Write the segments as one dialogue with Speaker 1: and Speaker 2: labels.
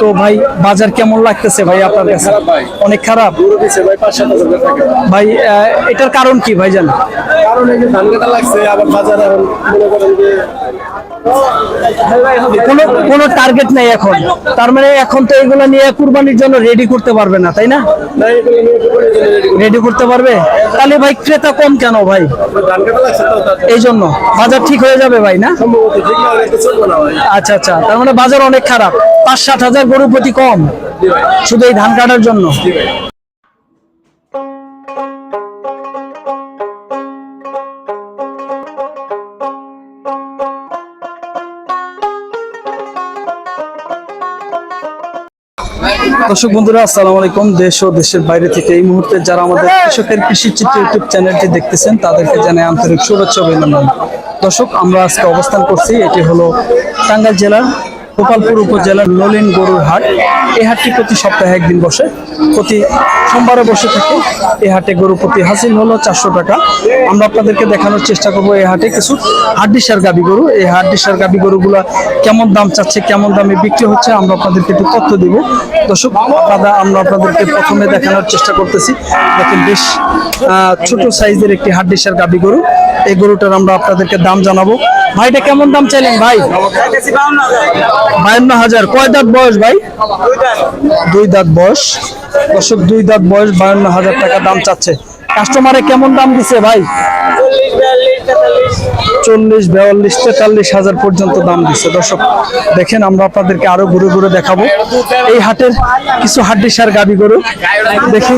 Speaker 1: তো ভাই, বাজার কেমন লাগতেছে ভাই আপনার কাছে? অনেক খারাপ?
Speaker 2: ভাই
Speaker 1: এটার কারণ কি ভাই জান
Speaker 2: কারণ ধান কাটা লাগছে, আবার বাজার এখন মনে করেন যে
Speaker 1: কোনো কোনো টার্গেট নেই এখন। তার মানে এখন তো এগুলো নিয়ে কুরবানির জন্য রেডি করতে পারবে না, তাই না? রেডি করতে পারবে? তাহলে ভাই, ক্রেতা কম কেন ভাই? এই জন্য বাজার ঠিক হয়ে যাবে ভাই, না? আচ্ছা আচ্ছা। তার মানে বাজার অনেক খারাপ। পাঁচ সাত হাজার গরু প্রতি কম। শুধু এই ধান কাটার জন্য। দর্শক বন্ধুরা, আসসালামু আলাইকুম। দেশ ও দেশের বাইরে থেকে এই মুহূর্তে যারা আমাদের কৃষকের কৃষি চিত্র ইউটিউব চ্যানেলটি দেখতেছেন, তাদেরকে জানাই আন্তরিক শুভেচ্ছা অভিনন্দন। দর্শক, আমরা আজকে অবস্থান করছি, এটি হলো টাঙ্গাইল জেলার গোপালপুর উপজেলার নলিন গরুর হাট। এই হাটটি প্রতি সপ্তাহে একদিন বসে। প্রতি সোমবারে বসে থাকে। এই হাটে গরু প্রতি হাসিল হলো চারশো টাকা। আমরা আপনাদেরকে দেখানোর চেষ্টা করব এই হাটে কিছু হাড্ডিসার গাবি গরু। এই হাড্ডিসার গাবি গরুগুলা কেমন দাম চাচ্ছে, কেমন দামে বিক্রি হচ্ছে, আমরা আপনাদেরকে একটু তথ্য দিব। দর্শক দাদা আমরা আপনাদেরকে প্রথমে দেখানোর চেষ্টা করতেছি। দেখেন বেশ ছোট সাইজের একটি হাড্ডিসার গাবি গরু। এই গরুটার আমরা আপনাদেরকে দাম জানাব। ভাইটা কেমন দাম চাইলেন ভাই? বায়ান্ন হাজার কয় দাঁত বয়স ভাই? দুই দাঁত বয়স। দর্শক, দুই দাঁত বয়স বায়ান্ন হাজার টাকা দাম চাচ্ছে। কাস্টমারে কেমন দাম দিছে ভাই? চল্লিশ বেয়াল্লিশ তেতাল্লিশ হাজার পর্যন্ত দাম দিচ্ছে। দর্শক দেখেন আমরা আপনাদেরকে আরও ঘুরে ঘুরে দেখাবো। এই হাটের কিছু হাড্ডি সার গাবি গরু। দেখি।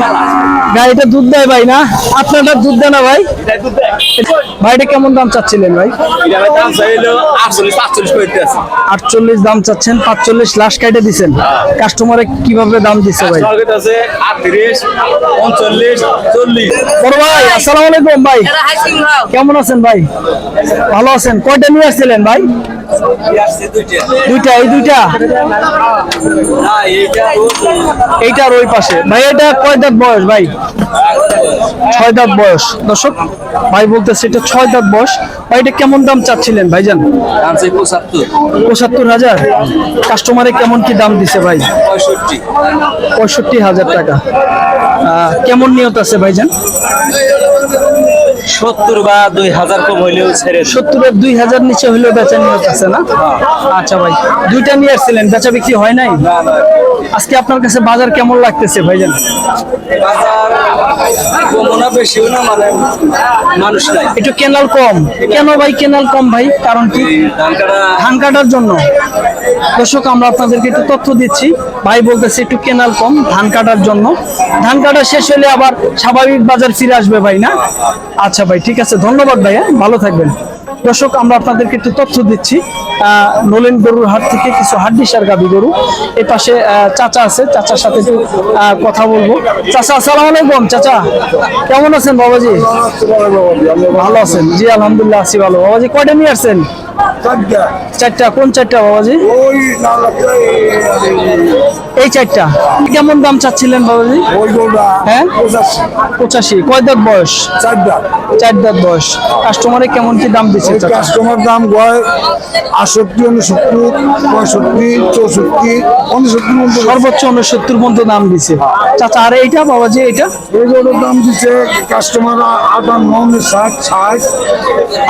Speaker 1: গাড়িটা দুধ দেয় ভাই না? আপনারটা দুধ দেয় না ভাই? ভাইটা কেমন দাম চাচ্ছিলেন ভাই?
Speaker 2: আটচল্লিশ
Speaker 1: দাম চাচ্ছেন পাঁচচল্লিশ লাশ কাটে দিচ্ছেন। কাস্টমারে কীভাবে দাম দিচ্ছে ভাই?
Speaker 2: চল্লিশ
Speaker 1: বড় ভাই আসসালামু আলাইকুম ভাই। কেমন আছেন ভাই? ভালো আছেন? কয়টা নিয়ে আসছিলেন ভাই? দুইটা এই দুইটা? এইটা আর ওই পাশে। ভাই এটা কয় দাঁত বয়স ভাই? ছয় দাঁত বয়স। দর্শক ভাই বলতেছে এটা ছয় দাঁত বয়স। ভাই এটা কেমন দাম চাচ্ছিলেন ভাইজান?
Speaker 2: পঁচাত্তর।
Speaker 1: হাজার? কাস্টমারে কেমন কি দাম দিছে ভাই?
Speaker 2: পঁয়ষট্টি
Speaker 1: হাজার টাকা। আহ, কেমন নিয়ত আছে ভাইজান?
Speaker 2: সত্তর বা দুই হাজার কম হইলেও ছেড়ে
Speaker 1: সত্তরের দুই হাজার নিচে হলেও বেচা আছে না? আচ্ছা ভাই দুইটা নিয়ে আসছিলেন বেচা বিক্রি হয় নাই? আজকে আপনার কাছে বাজার কেমন লাগতেছে ভাইজান?
Speaker 2: মানে মানুষ নাই।
Speaker 1: একটু কেনাল কম। কেন ভাই কেনাল কম ভাই? কারণ কি?
Speaker 2: ধান
Speaker 1: ধান কাটার জন্য। দর্শক আমরা আপনাদেরকে একটু তথ্য দিচ্ছি। ভাই বলতেছে একটু কেনাল কম ধান কাটার জন্য। ধান কাটা শেষ হলে আবার স্বাভাবিক বাজার ফিরে আসবে ভাই না? আচ্ছা। ভাই ঠিক আছে ধন্যবাদ ভাইয়া ভালো থাকবেন। দর্শক আমরা আপনাদেরকে একটু তথ্য দিচ্ছি। নলিন গরুর হাট থেকে কিছু হাড্ডি সার গাবি গরু। এই পাশে চাচা আছে চাচার সাথে একটু কথা বলব। চাচা আসসালামু আলাইকুম চাচা। কেমন আছেন বাবাজি? ভালো আছেন? জি আলহামদুলিল্লাহ আছি ভালো। বাবাজি কয়টা নিয়ে আসছেন? চারটা। কোন চারটা বাবাজি? এই চারটা। কেমন দাম চাচ্ছিলেন বাবাজি? হ্যাঁ? পঁচাশি। কয় দাঁত বয়স? চার দাঁত। বয়স। কাস্টমারে কেমন কি দাম দিচ্ছে
Speaker 3: কাস্টমার দাম গয় আটষট্টি উনসত্তর পঁয়ষট্টি চৌষট্টি উনসত্তর মধ্যে
Speaker 1: সর্বোচ্চ উনসত্তর পর্যন্ত দাম দিছে চাচা আর এইটা বাবাজি এইটা?
Speaker 3: এগুলোর দাম দিচ্ছে কাস্টমার আটান্ন ষাট ষাট।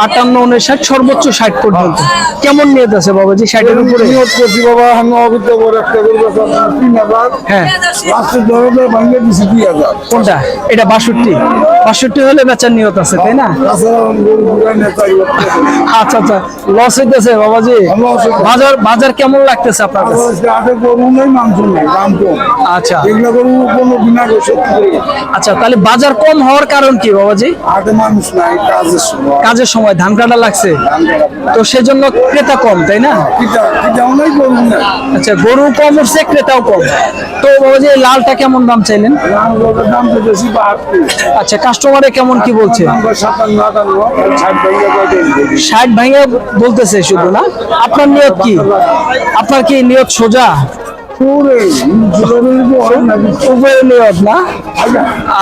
Speaker 1: আটান্ন উনষাট সর্বোচ্চ ষাট পর্যন্ত। কেমন নিয়ত আছে বাবাজি ষাটের উপরে?
Speaker 3: নিয়োগ করছি বাবা আমি অভিজ্ঞ করে একটা করব
Speaker 1: হ্যাঁ। কোনটা? এটা বাষট্টি। বাষট্টি হলে বেচার নিয়ত আছে তাই না? আচ্ছা আচ্ছা লস হইতেছে বাবাজি। বাজার বাজার কেমন লাগতেছে আপনার আচ্ছা আচ্ছা। তাহলে বাজার কম হওয়ার কারণ কি বাবাজি?
Speaker 3: মানুষ কাজের সময়।
Speaker 1: ধান কাটা লাগছে। তো সেজন্য ক্রেতা কম তাই না? আচ্ছা গরু কম উঠছে ক্রেতাও তো বাবাজি, এই লালটা কেমন দাম চাইলেন? আচ্ছা কাস্টমারে কেমন কি বলছে?
Speaker 3: ষাট ভেঙে
Speaker 1: বলতেছে শুধু না। আপনার নিয়ত কি? আপনার কি নিয়ত সোজা?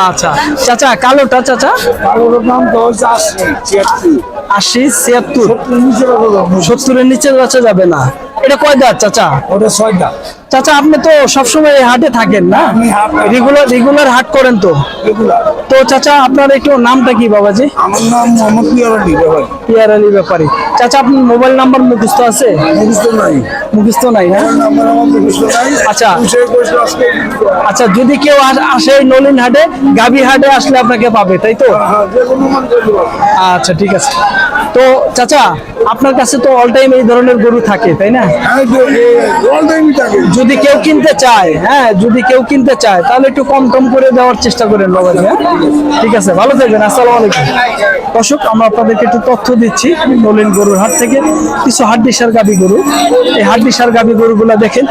Speaker 1: আচ্ছা চাচা, কালোটা চাচা?
Speaker 3: কালোর দাম তো আশি ছিয়াত্তর।
Speaker 1: আশি ছিয়াত্তর সত্তরের নিচে বেচা যাবে না। এটা কয় দাঁত চাচা?
Speaker 3: ওটা ছয়টা
Speaker 1: চাচা আপনি তো সবসময় এই হাটে থাকেন না? রেগুলার রেগুলার হাট করেন তো? তো চাচা আপনার একটু নামটা কি বাবাজি?
Speaker 3: আমার নাম মোহাম্মদ পিয়ার আলী ব্যাপারী।
Speaker 1: পিয়ার আলী ব্যাপারী। চাচা আপনার মোবাইল নাম্বার মুখস্থ আছে?
Speaker 3: মুখস্থ নাই।
Speaker 1: মুখস্থ নাই হ্যাঁ আচ্ছা। আচ্ছা যদি কেউ আসে নলিন হাটে গাবি হাটে আসলে আপনাকে পাবে তাই তো?
Speaker 3: হ্যাঁ যে কোনো করতে পারবে।
Speaker 1: আচ্ছা ঠিক আছে। তো চাচা আপনার কাছে তো অল টাইম এই ধরনের গরু থাকে তাই না?
Speaker 3: হ্যাঁ
Speaker 1: যদি কেউ কিনতে চায় হ্যাঁ যদি কেউ কিনতে চায় তাহলে একটু কম কম করে দেওয়ার চেষ্টা করেন বাবা হ্যাঁ? ঠিক আছে ভালো থাকবেন আসসালামু আলাইকুম। দর্শক আমরা আপনাদেরকে একটু তথ্য দিচ্ছি নলিন গরুর হাট থেকে। কিছু হাড্ডিসার গাবি গরু। এই হাড্ডিসার গাবি গরুগুলো দেখেন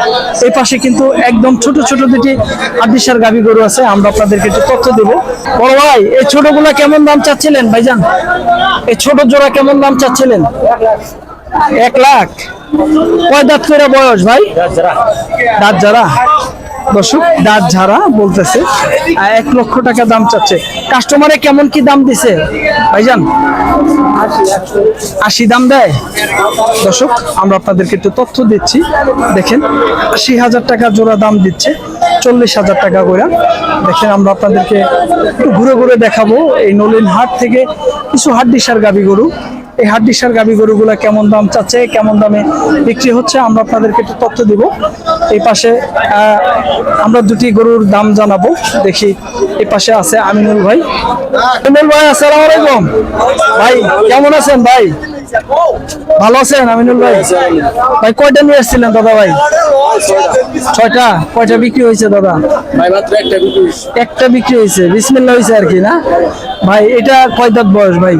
Speaker 1: এই পাশে কিন্তু একদম ছোট ছোট দুটি হাড্ডিসার গাবি গরু আছে আমরা আপনাদেরকে একটু তথ্য দেবো। বড় ভাই এই ছোটগুলা কেমন দাম চাচ্ছিলেন ভাইজান? এই ছোট জোড়া কেমন দাম চাচ্ছিলেন? এক লাখ। কয় দাঁত করে বয়স ভাই? দাঁত যারা দর্শক, দাঁত ঝাড়া বলতেছে। এক লক্ষ টাকা দাম চাচ্ছে। কাস্টমারে কেমন কি দাম দিছে? ভাইজান, আশি দাম দেয়। দর্শক, আমরা আপনাদেরকে একটু তথ্য দিচ্ছি। দেখেন, আশি হাজার টাকা জোড়া দাম দিচ্ছে। চল্লিশ হাজার টাকা করে। দেখেন, আমরা আপনাদেরকে একটু ঘুরে ঘুরে দেখাবো। এই নলিন হাট থেকে কিছু হাড্ডিসার গাবি গরু। এই হাড্ডিসার গাভী গরুগুলা কেমন দাম চাচ্ছে কেমন দামে বিক্রি হচ্ছে আমরা আপনাদেরকে একটু তথ্য দিব। এই পাশে আমরা দুটি গরুর দাম জানাব দেখি এই পাশে আছে আমিনুল ভাই। আমিনুল ভাই আসসালামু আলাইকুম। ভাই কেমন আছেন ভাই? ভালো আছেন আমিনুল ভাই? ভাই কয়টা নিয়ে এসেছিলেন দাদা ভাই? ছয়টা কয়টা বিক্রি হয়েছে দাদা?
Speaker 2: ভাই মাত্র একটা বিক্রি হয়েছে।
Speaker 1: একটা বিক্রি হয়েছে বিসমিল্লা হয়েছে আর কি না? ভাই এটা কয় দাঁত বয়স ভাই?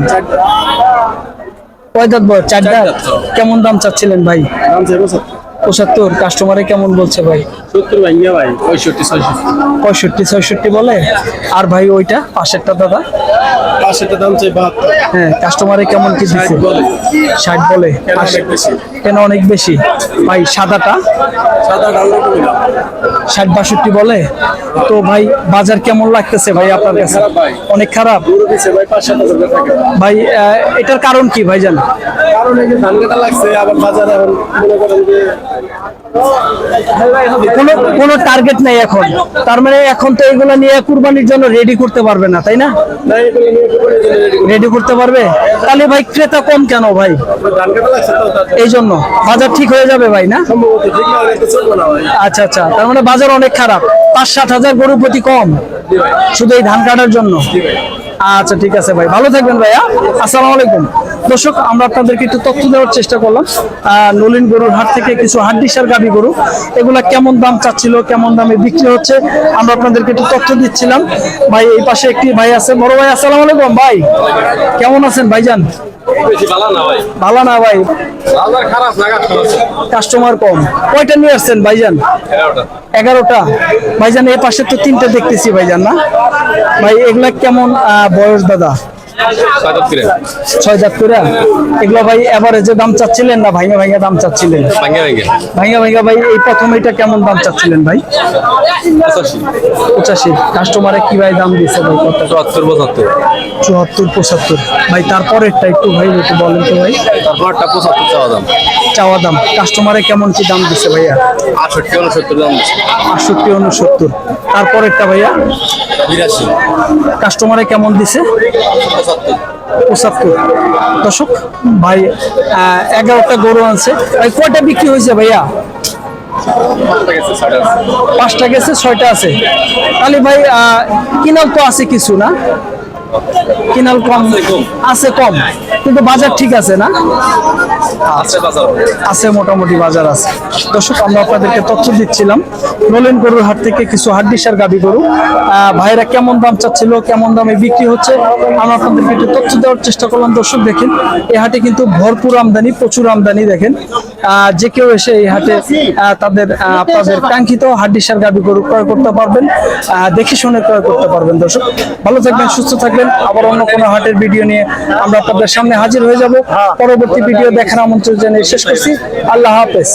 Speaker 1: কয় দাঁত বয়স? চার দাঁত। কেমন দাম চাচ্ছিলেন ভাই?
Speaker 2: দাম চাইব
Speaker 1: পঁচাত্তর কাস্টমারে কেমন বলছে ভাই?
Speaker 2: ভাই পঁয়ষট্টি ছয়ষট্টি।
Speaker 1: বলে? আর ভাই ওইটা পাশেরটা দাদা?
Speaker 2: পাঁচশোটা দাম
Speaker 1: হ্যাঁ কাস্টমারে কেমন কি দিচ্ছে। ষাট বলে।
Speaker 2: কেন অনেক বেশি?
Speaker 1: ভাই সাদাটা? ষাট বাষট্টি বলে? তো ভাই বাজার কেমন লাগতেছে ভাই আপনার কাছে? অনেক খারাপ?
Speaker 2: ভাই
Speaker 1: এটার কারণ কি ভাই জান
Speaker 2: কারণ এই যে ধান কাটা লাগছে আবার বাজারে এখন মনে করেন যে
Speaker 1: কোনো টার্গেট নেই এখন। তার মানে এখন তো এগুলো নিয়ে কুরবানির জন্য রেডি করতে পারবে না, তাই না? রেডি করতে পারবে? তাহলে ভাই ক্রেতা কম কেন ভাই? এই জন্য বাজার ঠিক হয়ে যাবে ভাই, না? আচ্ছা আচ্ছা। তার মানে বাজার অনেক খারাপ। পাঁচ সাত হাজার গরু প্রতি কম। শুধু এই ধান কাটার জন্য। আচ্ছা ঠিক আছে ভাই। ভালো থাকবেন ভাইয়া। আসসালামু আলাইকুম। দর্শক আমরা আপনাদেরকে একটু তথ্য দেওয়ার চেষ্টা করলাম। নলিন গরুর হাট থেকে কিছু হাড্ডিসার গাবি গরু এগুলা কেমন দাম চাচ্ছিল কেমন দামে বিক্রি হচ্ছে আমরা আপনাদেরকে একটু তথ্য দিচ্ছিলাম। ভাই এই পাশে একটি ভাই আছে বড় ভাই আসসালাম আলাইকুম ভাই। কেমন আছেন ভাইজান?
Speaker 2: ভালো না ভাই। কাস্টমার
Speaker 1: কম। কয়টা নিয়ে আসছেন ভাইজান?
Speaker 2: এগারোটা।
Speaker 1: ভাইজান এই পাশে তো তিনটে দেখতেছি ভাইজান না? ভাই এগুলা কেমন বয়স দাদা? ছয় দাঁত করে। এগুলো ভাই এভারেজে দাম চাচ্ছিলেন না ভাইঙ্গা ভাইঙ্গা দাম চাচ্ছিলেন? ভাইঙ্গা ভাইঙ্গা ভাই এই প্রথম এটা কেমন দাম চাচ্ছিলেন ভাই?
Speaker 2: পঁচাশি।
Speaker 1: কাস্টমারে কি ভাই দাম দিচ্ছে ভাই? কত?
Speaker 2: চুয়াত্তর পঁচাত্তর।
Speaker 1: চুয়াত্তর পঁচাত্তর। ভাই তারপরেরটা একটু ভাই একটু বলেন তো ভাই।
Speaker 2: তারপরটা পঁচাত্তর চাওয়া দাম।
Speaker 1: চাওয়া দাম। কাস্টমারে কেমন কি দাম দিচ্ছে ভাইয়া?
Speaker 2: আটষট্টি উনসত্তর দাম
Speaker 1: আটষট্টি উনসত্তর। তারপরেরটা ভাইয়া?
Speaker 2: বিরাশি।
Speaker 1: কাস্টমারে কেমন দিছে?
Speaker 2: পঁচাত্তর।
Speaker 1: দশক ভাই আহ, এগারোটা গরু আনছে। ভাই কয়টা বিক্রি হয়েছে ভাইয়া?
Speaker 2: পাঁচটা গেছে আছে।
Speaker 1: ছয়টা আছে। তাহলে ভাই আহ, কিনাল তো আছে কিছু না? কিনাল কম। আছে কম। কিন্তু বাজার ঠিক আছে না?
Speaker 2: আছে
Speaker 1: মোটামুটি বাজার আছে। দর্শক আমরা আপনাদেরকে তথ্য দিচ্ছিলাম। নলেন গরুর হাট থেকে কিছু হাড্ডিসার গাবি গরু। আহ, ভাইরা কেমন দাম চাচ্ছিল কেমন দামে বিক্রি হচ্ছে আমরা আপনাদেরকে একটু তথ্য দেওয়ার চেষ্টা করলাম। দর্শক দেখেন এই হাটে কিন্তু ভরপুর আমদানি প্রচুর আমদানি দেখেন। যে কেউ এসে এই হাটে তাদের আপনাদের কাঙ্ক্ষিত হাড্ডিসার গাবি গরু ক্রয় করতে পারবেন আহ, দেখে শুনে ক্রয় করতে পারবেন দর্শক। ভালো থাকবেন সুস্থ থাকবেন। আবার অন্য কোনো হাটের ভিডিও নিয়ে আমরা আপনাদের সামনে হাজির হয়ে যাব। পরবর্তী ভিডিও দেখার আমন্ত্রণ জানিয়ে শেষ করছি। আল্লাহ হাফেজ।